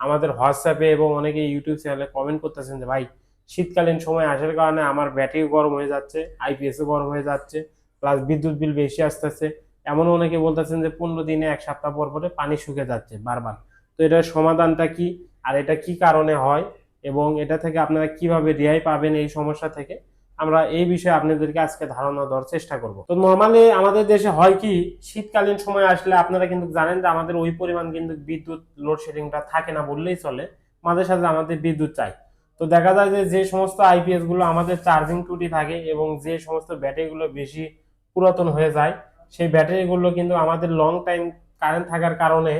আমাদের হোয়াটসঅ্যাপে এবং অনেকে ইউটিউব চ্যানেলে কমেন্ট করতেছেন যে, ভাই, শীতকালীন সময় আসার কারণে আমার ব্যাটারি গরম হয়ে যাচ্ছে আইপিএসও গরম হয়ে যাচ্ছে প্লাস বিদ্যুৎ বিল বেশি আসতেছে। এমন অনেকে বলতেছেন যে, পনেরো দিনে এক সপ্তাহ পর পরে পানি শুকে যাচ্ছে বারবার। তো এটার সমাধানটা কি? আর এটা কি কারণে হয়? এবং এটা থেকে আপনারা কীভাবে রেহাই পাবেন এই সমস্যা থেকে? আমরা এই বিষয়ে আপনাদেরকে আজকে ধারণা দেওয়ার চেষ্টা করব। তো নর্মালি আমাদের দেশে হয় কি, শীতকালীন সময় আসলে আপনারা কিন্তু জানেন যে আমাদের ওই পরিমাণ কিন্তু বিদ্যুৎ লোডশেডিংটা থাকে না বললেই চলে, মাঝে সাথে আমাদের বিদ্যুৎ চাই। তো দেখা যায় যে যে সমস্ত আইপিএসগুলো আমাদের চার্জিং ত্রুটি থাকে এবং যে সমস্ত ব্যাটারিগুলো বেশি পুরাতন হয়ে যায়, সেই ব্যাটারিগুলো কিন্তু আমাদের লং টাইম কারেন্ট থাকার কারণে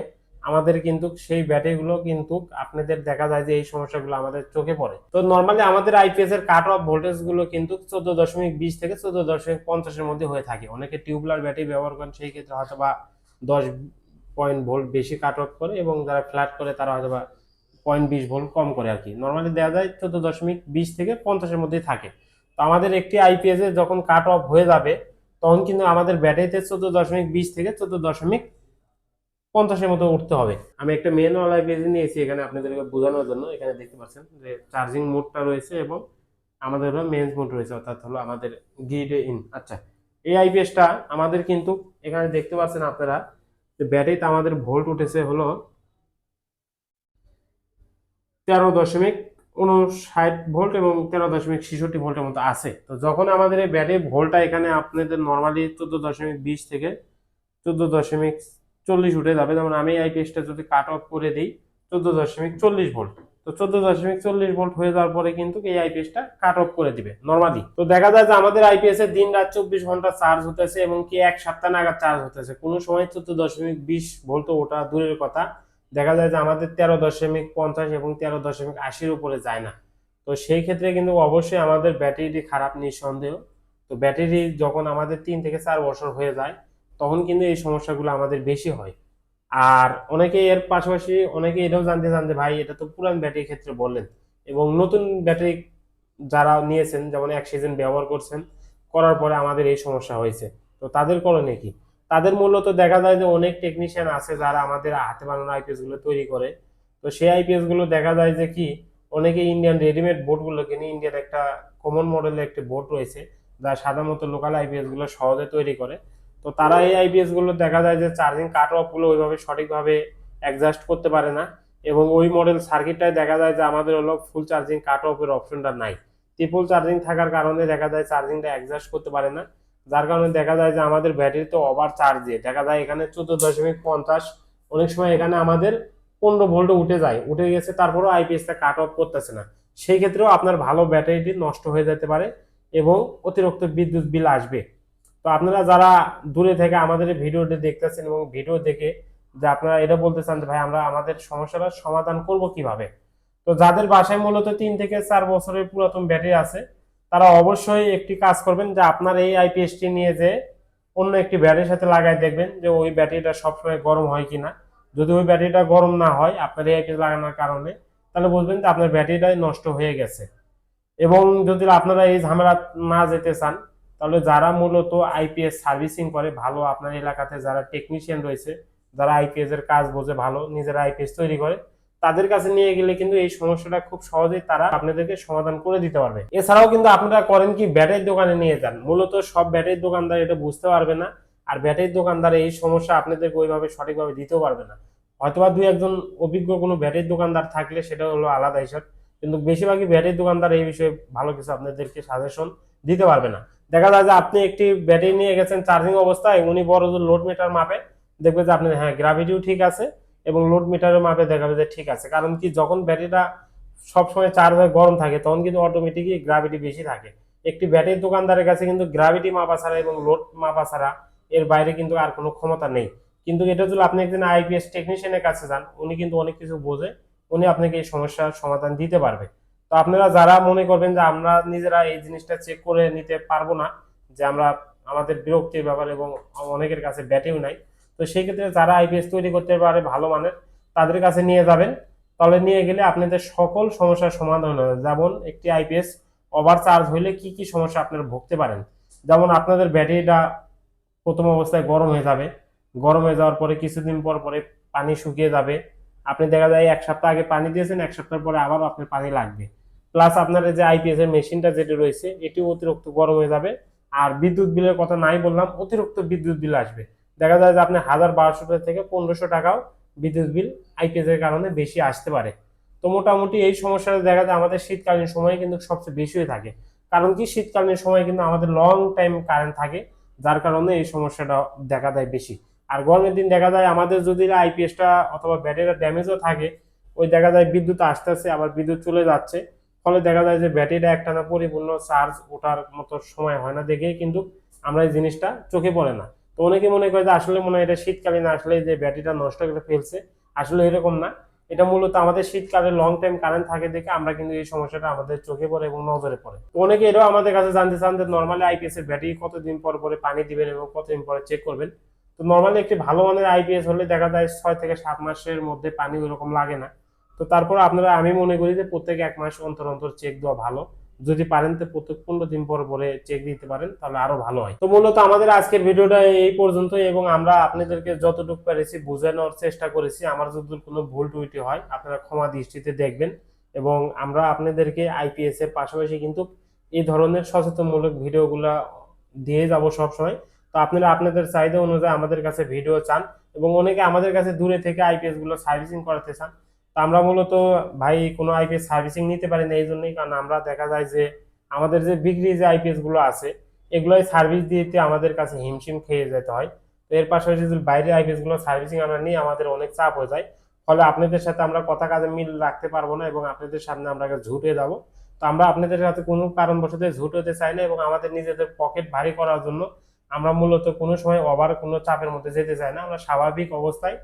আমাদের কিন্তু সেই ব্যাটারিগুলো কিন্তু আপনাদের দেখা যায় যে এই সমস্যাগুলো আমাদের চোখে পড়ে। তো নর্মালি আমাদের আইপিএস এর কাট অফ ভোল্টেজগুলো কিন্তু চোদ্দ দশমিক বিশ থেকে চোদ্দ দশমিক পঞ্চাশের মধ্যে হয়ে থাকে। অনেকে টিউবলার ব্যাটারি ব্যবহার করেন, সেই ক্ষেত্রে হয়তো বা দশ পয়েন্ট ভোল্ট বেশি কাট অফ করে এবং যারা ফ্ল্যাট করে তারা হয়তো বা পয়েন্ট বিশ ভোল্ট কম করে আর কি। নর্মালি দেওয়া যায় চোদ্দ দশমিক বিশ থেকে পঞ্চাশের মধ্যেই থাকে। তো আমাদের একটি আইপিএস এ যখন কাট অফ হয়ে যাবে, তখন কিন্তু আমাদের ব্যাটারিতে চোদ্দ দশমিক বিশ থেকে চোদ্দ দশমিক পঞ্চাশের মতো উঠতে হবে। আমি একটা ম্যানুয়াল আইপিএস নিয়েছি, এখানে আপনাদেরকে বোঝানোর জন্য। এখানে দেখতে পাচ্ছেন যে চার্জিং মোডটা রয়েছে এবং আমাদের হলো মোড রয়েছে, অর্থাৎ হলো আমাদের গিড ইন আচ্ছা এই আইপিএসটা আমাদের কিন্তু এখানে দেখতে পাচ্ছেন আপনারা যে ব্যাটারিতে আমাদের ভোল্ট উঠেছে হলো তেরো দশমিক উনষাট ভোল্ট এবং তেরো দশমিক ছেষট্টি ভোল্টের মতো আছে। তো যখন আমাদের এই ব্যাটারি ভোল্টটা এখানে আপনাদের নর্মালি চোদ্দ দশমিক বিশ থেকে চোদ্দ দশমিক চল্লিশ উঠে যাবে। যেমন আমি এই আইপিএসটা যদি কাট অফ করে দিই, চোদ্দ দশমিক চল্লিশ ভোল্ট তো চোদ্দ দশমিক চল্লিশ ভোল্ট হয়ে যাওয়ার পরে কিন্তু এই আইপিএসটা কাট অফ করে দিবে নর্মালি তো দেখা যায় যে আমাদের আইপিএস এর দিন রাত চব্বিশ ঘণ্টা চার্জ হতেছে এবং কি এক সপ্তাহ নাগাদ চার্জ হতেছে। কোনো সময় চোদ্দ দশমিক বিশ ভোল্ট ওটা দূরের কথা। দেখা যায় যে আমাদের তেরো দশমিক পঞ্চাশ এবং তেরো দশমিক আশির উপরে যায় না। তো সেই ক্ষেত্রে কিন্তু অবশ্যই আমাদের ব্যাটারিটি খারাপ, নিঃসন্দেহ। তো ব্যাটারি যখন আমাদের তিন থেকে চার বছর হয়ে যায় তখন কিন্তু এই সমস্যাগুলো আমাদের বেশি হয়। আর অনেকে এর পাশাপাশি অনেকে এটাও জানতে চান যে, ভাই, এটা তো পুরান ব্যাটারির ক্ষেত্রে বললেন। এবং নতুন ব্যাটারি যারা নিয়েছেন, যেমন এক সিজন ব্যবহার করছেন, করার পরে আমাদের এই সমস্যা হয়েছে। তো তাদের করণে কি? তাদের মূলত দেখা যায় যে, অনেক টেকনিশিয়ান আছে যারা আমাদের হাতে বানানো আইপিএসগুলো তৈরি করে। তো সেই আইপিএসগুলো দেখা যায় যে কি, অনেকে ইন্ডিয়ান রেডিমেড বোর্ডগুলো কিনে ইন্ডিয়ান একটা কমন মডেলের একটি বোর্ড রয়েছে, যা সাধারণত লোকাল আইপিএসগুলো সহজে তৈরি করে। তো তারা এই আইপিএসগুলো দেখা যায় যে চার্জিং কাট অফগুলো ওইভাবে সঠিকভাবে অ্যাডজাস্ট করতে পারে না এবং ওই মডেল সার্কিটটাই দেখা যায় যে আমাদের হলো ফুল চার্জিং কাট অফ এর অপশনটা নাই। ট্রিপল চার্জিং থাকার কারণে দেখা যায় চার্জিংটা অ্যাডজাস্ট করতে পারে না। যার কারণে দেখা যায় যে আমাদের ব্যাটারি তো ওভার চার্জ দেখা যায় এখানে চোদ্দ দশমিক পঞ্চাশ, অনেক সময় এখানে আমাদের পনেরো ভোল্টে উঠে যায়, উঠে গেছে তারপরেও আইপিএসটা কাট অফ করতেছে না। সেই ক্ষেত্রেও আপনার ভালো ব্যাটারিটি নষ্ট হয়ে যেতে পারে এবং অতিরিক্ত বিদ্যুৎ বিল আসবে। তো আপনারা যারা দূরে থেকে আমাদের ভিডিওটি দেখতেছেন এবং ভিডিও দেখে যে আপনারা এটা বলতে চান যে ভাই, আমরা আমাদের সমস্যাটা সমাধান করব কীভাবে? তো যাদের বাসায় মূলত তিন থেকে চার বছরের পুরাতন ব্যাটারি আছে, তারা অবশ্যই একটি কাজ করবেন যে আপনার এই আইপিএসটি নিয়ে যে অন্য একটি ব্যাটারির সাথে লাগাই দেখবেন যে ওই ব্যাটারিটা সবসময় গরম হয় কিনা। যদি ওই ব্যাটারিটা গরম না হয়, আপনার এই আইপিএস লাগানোর কারণে, তাহলে বুঝবেন যে আপনার ব্যাটারিটাই নষ্ট হয়ে গেছে। এবং যদি আপনারা এই ঝামেলা না যেতে চান তাহলে যারা মূলত আইপিএস সার্ভিসিং করে, ভালো আপনার এলাকাতে যারা টেকনিশিয়ান রয়েছে, যারা আইপিএস এর কাজ বোঝে ভালো, নিজেরা আইপিএস তৈরি করে, তাদের কাছে নিয়ে গেলে কিন্তু এই সমস্যাটা খুব সহজেই তারা আপনাদেরকে সমাধান করে দিতে পারবে। এছাড়াও কিন্তু আপনারা করেন কি, ব্যাটারির দোকানে নিয়ে যান। মূলত সব ব্যাটারির দোকানদার এটা বুঝতে পারবে না, আর ব্যাটারির দোকানদার এই সমস্যা আপনাদেরকে ওইভাবে সঠিকভাবে দিতেও পারবে না। হয়তোবা দুই একজন অভিজ্ঞ কোনো ব্যাটারির দোকানদার থাকলে সেটা হলো আলাদা হিসাব, কিন্তু বেশিরভাগই ব্যাটারির দোকানদার এই বিষয়ে ভালো কিছু আপনাদেরকে সাজেশন দিতে পারবে না। দেখা যায় যে আপনি একটি ব্যাটারি নিয়ে গেছেন চার্জিং অবস্থায়, উনি বড় লোড মিটার মাপে দেখবে যে আপনার হ্যাঁ গ্রাভিটিও ঠিক আছে এবং লোড মিটারের মাপে দেখাবে যে ঠিক আছে। কারণ কি, যখন ব্যাটারিটা সবসময় চার্জ হয়ে গরম থাকে, তখন কিন্তু অটোমেটিকই গ্রাভিটি বেশি থাকে। একটি ব্যাটারির দোকানদারের কাছে কিন্তু গ্রাভিটি মাপা ছাড়া এবং লোড মাপা ছাড়া এর বাইরে কিন্তু আর কোনো ক্ষমতা নেই। কিন্তু এটা যদি আপনি একজন আইপিএস টেকনিশিয়ানের কাছে যান, উনি কিন্তু অনেক কিছু বোঝে, উনি আপনাকে এই সমস্যার সমাধান দিতে পারবে। তো আপনারা যারা মনে করবেন যে আমরা নিজেরা এই জিনিসটা চেক করে নিতে পারব না, যে আমরা আমাদের বিরক্তির ব্যাপার এবং অনেকের কাছে ব্যাটেও নাই, তো সেই ক্ষেত্রে যারা আইপিএস তৈরি করতে পারে ভালো মানের, তাদের কাছে নিয়ে যাবেন। তাহলে নিয়ে গেলে আপনাদের সকল সমস্যার সমাধান হবে যেমন একটি আইপিএস ওভার চার্জ হইলে কি কি সমস্যা আপনারা ভুগতে পারেন? যেমন আপনাদের ব্যাটারিটা প্রথম অবস্থায় গরম হয়ে যাবে। গরম হয়ে যাওয়ার পরে কিছুদিন পর পরে পানি শুকিয়ে যাবে। আপনি দেখা যায় এক সপ্তাহ আগে পানি দিয়েছেন, এক সপ্তাহ পরে আবার আপনার পানি লাগবে। প্লাস আপনার যে আইপিএস এর মেশিনটা যেটি রয়েছে এটি অতিরিক্ত গরম হয়ে যাবে। আর বিদ্যুৎ বিলের কথা নাই বললাম, অতিরিক্ত বিদ্যুৎ বিল আসবে। দেখা যায় যে আপনি হাজার বারোশো থেকে পনেরোশো টাকাও বিদ্যুৎ বিল আইপিএস এর কারণে বেশি আসতে পারে। তো মোটামুটি এই সমস্যাটা দেখা যায় আমাদের শীতকালীন সময়ে কিন্তু সবচেয়ে বেশি হয়ে থাকে। কারণ কি? শীতকালীন সময় কিন্তু আমাদের লং টাইম কারেন্ট থাকে, যার কারণে এই সমস্যাটা দেখা দেয় বেশি। আর গরমের দিন দেখা যায় আমাদের যদি আইপিএসটা অথবা ব্যাটারিটা ড্যামেজও থাকে, ওই দেখা যায় বিদ্যুৎ আসতে আসতে আবার বিদ্যুৎ চলে যাচ্ছে। ফলে দেখা যায় যে ব্যাটারিটা একটানা পরিপূর্ণ চার্জ ওঠার মতো সময় হয় না দেখেই কিন্তু আমরা এই জিনিসটা চোখে পড়ে না। তো অনেকে মনে করে যে আসলে মনে হয় এটা শীতকালীন, আসলে যে ব্যাটারিটা নষ্ট করে ফেলছে, আসলে এরকম না। এটা মূলত আমাদের শীতকালে লং টাইম কারেন্ট থাকে দেখে আমরা কিন্তু এই সমস্যাটা আমাদের চোখে পড়ে এবং নজরে পড়ে। অনেকে এটাও আমাদের কাছে জানতে চান যে নর্মালি আইপিএস এর ব্যাটারি কতদিন পর পরে পানি দিবেন এবং কতদিন পরে চেক করবেন? তো নর্মালি একটি ভালো মানের আইপিএস হলে দেখা যায় ছয় থেকে সাত মাসের মধ্যে পানি ওইরকম লাগে না। তো তারপর আপনারা, আমি মনে করি যে প্রত্যেক এক মাস অন্তর অন্তর চেক দেওয়া ভালো। যদি পারেন তো প্রত্যেক পনেরো দিন পর পরে চেক দিতে পারেন, তাহলে আরও ভালো হয়। তো মূলত আমাদের আজকের ভিডিওটা এই পর্যন্তই, এবং আমরা আপনাদেরকে যতটুকু পেরেছি বোঝানোর চেষ্টা করেছি। আমার যদি কোনো ভুল টুইটি হয়, আপনারা ক্ষমা দৃষ্টিতে দেখবেন, এবং আমরা আপনাদেরকে আইপিএস এর পাশাপাশি কিন্তু এই ধরনের সচেতনমূলক ভিডিওগুলা দিয়ে যাব সবসময়। তো আপনারা আপনাদের চাহিদা অনুযায়ী আমাদের কাছে ভিডিও চান, এবং অনেকে আমাদের কাছে দূরে থেকে আইপিএসগুলো সার্ভিসিং করাতে চান। আমরা মূলত ভাই কোনো আইপিএস সার্ভিসিং নিতে পারি না, এই জন্যই কারণ আমরা দেখা যায় যে আমাদের যে বিক্রি যে আইপিএসগুলো আছে, এগুলোই সার্ভিস দিতে আমাদের কাছে হিমশিম খেয়ে যেতে হয়। তো এর পাশাপাশি যদি বাইরের আইপিএসগুলো সার্ভিসিং আমরা নিই, আমাদের অনেক চাপ হয়ে যায়। ফলে আপনাদের সাথে আমরা কথা কাজে মিল রাখতে পারব না এবং আপনাদের সামনে আমরা ঝুটে যাব। তো আমরা আপনাদের সাথে কোনো কারণবশত ঝুট হতে চাই না এবং আমাদের নিজেদের পকেট ভারী করার জন্য আমরা মূলত কোনো সময় ওভার কোনো চাপের মধ্যে যেতে চাই না। আমরা স্বাভাবিক অবস্থায়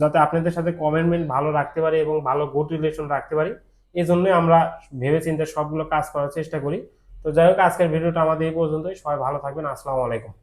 যাতে আপনাদের সাথে কমেন্টমেন্ট ভালো রাখতে পারি এবং ভালো গুড রিলেশন রাখতে পারি। এই জন্যই আমরা ভেবে চিন্তে সবগুলো কাজ করার চেষ্টা করি। তো যাই হোক, আজকের ভিডিওটা আমাদের এই পর্যন্তই। সবাই ভালো থাকবেন। আসসালামু আলাইকুম।